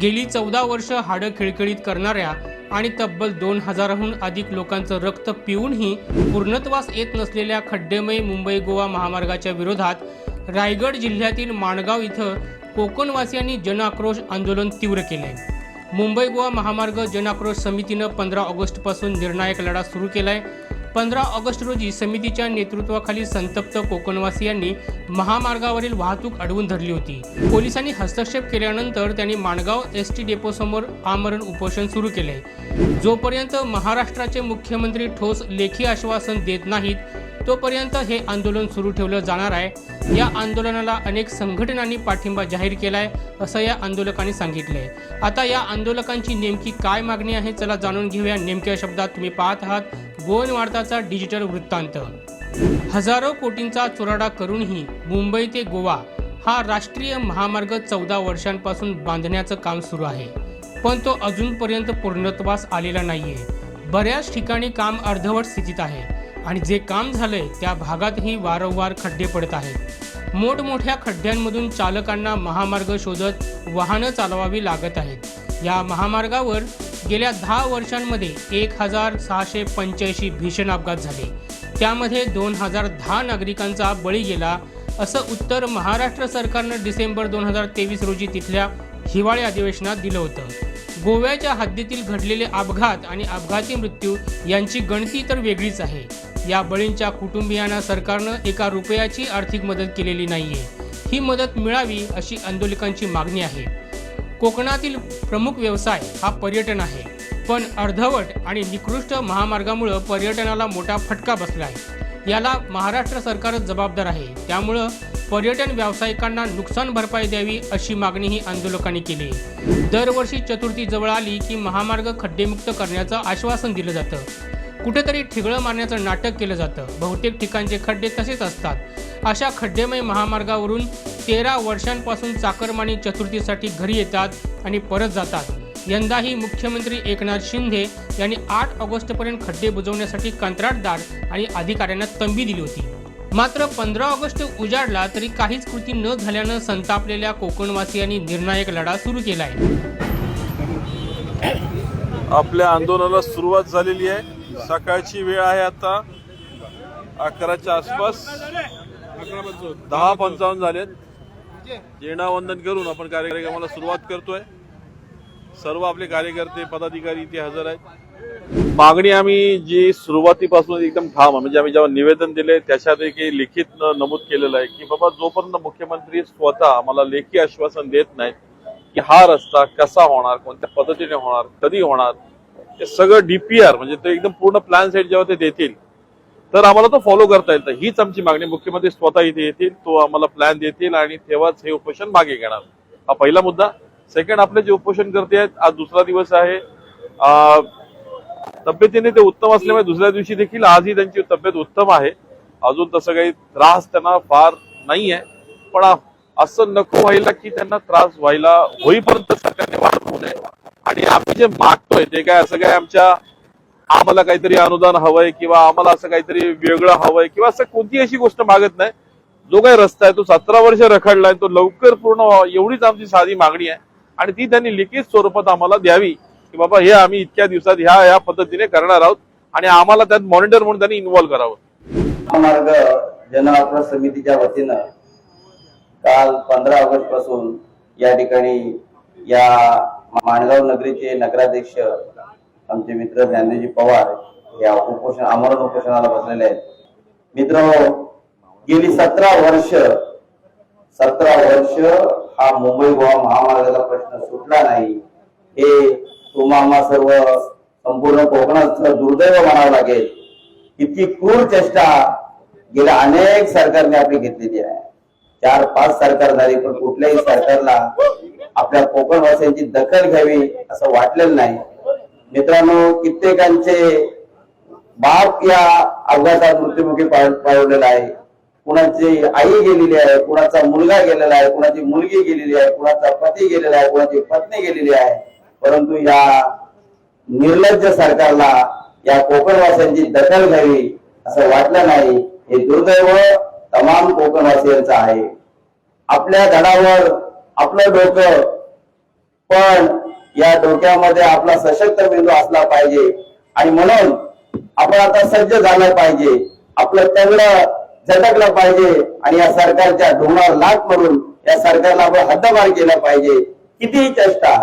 गेली चौदा वर्ष हाडं खिळखिळीत करणाऱ्या आणि तब्बल दोन हजाराहून अधिक लोकांचं रक्त पिऊनही पूर्णत्वास येत नसलेल्या खड्डेमय मुंबई गोवा महामार्गाच्या विरोधात रायगड जिल्ह्यातील माणगाव इथं कोकणवासियांनी जनआक्रोश आंदोलन तीव्र केले मुंबई गोवा महामार्ग जनआक्रोश समितीनं पंधरा ऑगस्टपासून निर्णायक लढा सुरू केलाय. पंधरा ऑगस्ट रोजी समितीच्या नेतृत्वाखाली संतप्त कोकणवासियांनी महामार्गावरील वाहतूक अडवून धरली होती. पोलिसांनी हस्तक्षेप केल्यानंतर त्यांनी माणगाव एस टी डेपोसमोर आमरण उपोषण सुरू केले. जोपर्यंत महाराष्ट्राचे मुख्यमंत्री ठोस लेखी आश्वासन देत नाहीत तोपर्यंत हे आंदोलन सुरू ठेवलं जाणार आहे. या आंदोलनाला अनेक संघटनांनी पाठिंबा जाहीर केलाय असं या आंदोलकांनी सांगितलंय. आता या आंदोलकांची नेमकी काय मागणी आहे चला जाणून घेऊया. नेमक्या शब्दात तुम्ही पाहत आहात गोवन वार्ताचा डिजिटल वृत्तांत. हजारो कोटींचा चुराडा करूनही मुंबई ते गोवा हा राष्ट्रीय महामार्ग चौदा वर्षांपासून बांधण्याचं काम सुरू आहे. पण तो अजूनपर्यंत पूर्णत्वास आलेला नाहीये. बऱ्याच ठिकाणी काम अर्धवट स्थितीत आहे. आणि जे काम झालंय त्या भागातही वारंवार खड्डे पडत आहेत. मोठमोठ्या खड्ड्यांमधून चालकांना महामार्ग शोधत वाहनं चालवावी लागत आहेत. या महामार्गावर गेल्या दहा वर्षांमध्ये एक हजार सहाशे पंच्याऐंशी भीषण अपघात झाले. त्यामध्ये दोन हजार दहा नागरिकांचा बळी गेला असं उत्तर महाराष्ट्र सरकारनं डिसेंबर दोन हजार तेवीस रोजी तिथल्या हिवाळी अधिवेशनात दिलं होतं. गोव्याच्या हद्दीतील घडलेले अपघात आणि अपघाती मृत्यू यांची गणती तर वेगळीच आहे. या बळींच्या कुटुंबियांना सरकारनं एका रुपयाची आर्थिक मदत केलेली नाहीये. ही मदत मिळावी अशी आंदोलकांची मागणी आहे. कोकणातील प्रमुख व्यवसाय हा पर्यटन आहे. पण अर्धवट आणि निकृष्ट महामार्गामुळं पर्यटनाला मोठा फटका बसला आहे याला महाराष्ट्र सरकारच जबाबदार आहे. त्यामुळं पर्यटन व्यावसायिकांना नुकसान भरपाई द्यावी अशी मागणीही आंदोलकांनी केली. दरवर्षी चतुर्थी जवळ आली की महामार्ग खड्डेमुक्त करण्याचं आश्वासन दिलं जातं. कुठेतरी ठिगळं मारण्याचं नाटक केलं जातं. बहुतेक ठिकाणचे खड्डे तसेच असतात. अशा खड्डेमय महामार्गावरून तेरा वर्षांपासून चाकरमानी चतुर्थीसाठी घरी येतात आणि परत जातात. यंदाही मुख्यमंत्री एकनाथ शिंदे यांनी आठ ऑगस्टपर्यंत खड्डे बुजवण्यासाठी कंत्राटदार आणि अधिकाऱ्यांना तंबी दिली होती. मात्र पंधरा ऑगस्ट उजाडला तरी काहीच कृती न झाल्यानं संतापलेल्या कोकणवासियांनी निर्णायक लढा सुरू केला आहे आपल्या आंदोलनाला सुरुवात झालेली आहे. सकाळची वेळ आहे आता. अकराच्या आसपास. दहा पंचावन्न झालेत. जेणावंदन करून आपण कार्यक्रमाला सुरुवात करतोय. सर्व आपले कार्यकर्ते पदाधिकारी इथे हजर आहेत. मागणी आम्ही जी सुरुवातीपासून एकदम ठाम म्हणजे आम्ही जेव्हा निवेदन दिले त्याच्यापैकी लिखित नमूद केलेलं आहे की बाबा जोपर्यंत मुख्यमंत्री स्वतः आम्हाला लेखी आश्वासन देत नाहीत की हा रस्ता कसा होणार कोणत्या पद्धतीने होणार कधी होणार हे सगळं डीपीआर म्हणजे ते एकदम पूर्ण प्लॅन सेट जेव्हा ते देतील तर आम्हाला तो फॉलो करता येईल. तर हीच आमची मागणी. मुख्यमंत्री स्वतः इथे येतील तो आम्हाला प्लॅन देतील आणि तेव्हाच हे उपोषण मागे घेणार. हा पहिला मुद्दा. सेकंड आपले जे उपोषण करते आहेत आज दुसरा दिवस आहे. तब्येतीने ते उत्तम असल्यामुळे दुसऱ्या दिवशी देखील आजही त्यांची तब्येत उत्तम आहे. अजून तसं काही त्रास त्यांना फार नाही आहे पण असं नको व्हायला की त्यांना त्रास व्हायला होईपर्यंत सरकारने वाट होऊ नये. आणि आम्ही जे मागतोय ते काय असं काय आमच्या आम्हाला काहीतरी अनुदान हवंय किंवा आम्हाला असं काहीतरी वेगळं हवंय किंवा असं कोणती अशी गोष्ट मागत नाही. जो काही रस्ता आहे तो सतरा वर्ष रखडलाय तो लवकर पूर्ण एवढीच आमची साधी मागणी आहे. आणि ती त्यांनी लिखित स्वरूपात आम्हाला द्यावी. की बाबा हे आम्ही इतक्या दिवसात ह्या ह्या पद्धतीने करणार आहोत आणि आम्हाला त्यात मॉनिटर म्हणून त्यांनी इन्व्हॉल्व्ह करावं. मार्ग जनआक्रोश समितीच्या वतीनं काल पंधरा ऑगस्टपासून या ठिकाणी या माणगाव नगरीचे नगराध्यक्ष आमचे मित्र ज्ञानदेवजी पवार या उपोषण आमरण उपोषणाला बसलेले आहेत. मित्र गेली सतरा वर्ष सतरा वर्ष हा मुंबई गोवा महामार्गाचा प्रश्न सुटला नाही. हे तुम्हाला सर्व संपूर्ण कोकणाचं दुर्दैव म्हणावं लागेल. इतकी क्रूर चेष्टा गेल्या अनेक सरकारने आपली घेतलेली आहे. चार पाच सरकार झाली पण कुठल्याही सरकारला आपल्या कोकणवासियांची दखल घ्यावी असं वाटलेलं नाही. मित्रांनो कित्येकांचे बाप या अपघातात मृत्युमुखी पाळवलेला आहे. कुणाची आई गेलेली आहे कुणाचा मुलगा गेलेला आहे कुणाची मुलगी गेलेली आहे कुणाचा पती गेलेला आहे कुणाची पत्नी गेलेली आहे. परंतु या निर्लज्ज सरकारला या कोकणवासियांची दखल घ्यावी असं वाटलं नाही हे दुर्दैव तमाम कोकणवासियांचं आहे. आपल्या धडावर आपलं डोकं पण या डोक्यामध्ये आपला सशक्त बिंदू असला पाहिजे. आणि म्हणून आपण आता सज्ज झालं पाहिजे आपलं तंगड झटकलं पाहिजे आणि या सरकारच्या ढोंगावर लाट मारून या सरकारला आपण हद्दपार केलं पाहिजे. कितीही चेष्टा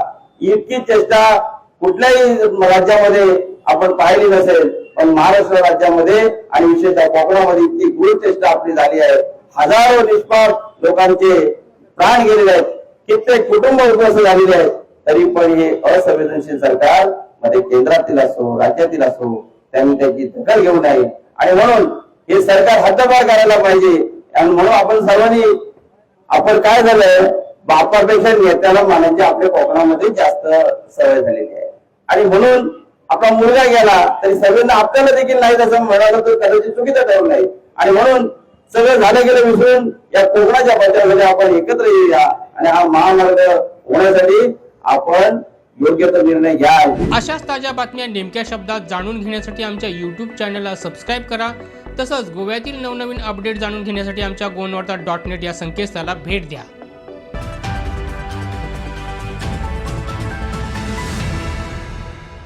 इतकी चेष्टा कुठल्याही राज्यामध्ये आपण पाहिली नसेल पण महाराष्ट्र राज्यामध्ये आणि विशेषतः कोकणामध्ये इतकी गुरु चेष्टा आपली झाली आहे. हजारो निष्पाप लोकांचे प्राण गेलेले आहेत. कित्येक कुटुंब उद्ध्वस्त झालेले आहेत. तरी पण हे असंवेदनशील सरकारमध्ये केंद्रातील असो राज्यातील असो त्यांनी त्याची दखल घेऊ नये. आणि म्हणून हे सरकार हद्दपार करायला पाहिजे. आणि म्हणून आपण सर्वांनी आपण काय झालंय बापापेक्षा नेत्याला मानायची आपल्या कोकणामध्ये जास्त सवय झालेली आहे. आणि म्हणून आपला मुलगा गेला तरी सगळ्यांना आपल्याला देखील नाही असं म्हणाल तर कदाचित चुकीचं ठरवलं नाही. आणि म्हणून सगळं झालं गेलं विसरून या कोकणाच्या बचावासाठी आपण एकत्र येऊया. आणि हा महामार्ग होण्यासाठी आपण योग्य तो निर्णय घ्या अशाच ताज्या बातम्या नेमक्या शब्दात जाणून घेण्यासाठी आमच्या यूट्यूब चॅनलला सबस्क्राईब करा. तसंच गोव्यातील नवनवीन अपडेट जाणून घेण्यासाठी आमच्या गोनवार्ता डॉट नेट या संकेतस्थळाला भेट द्या.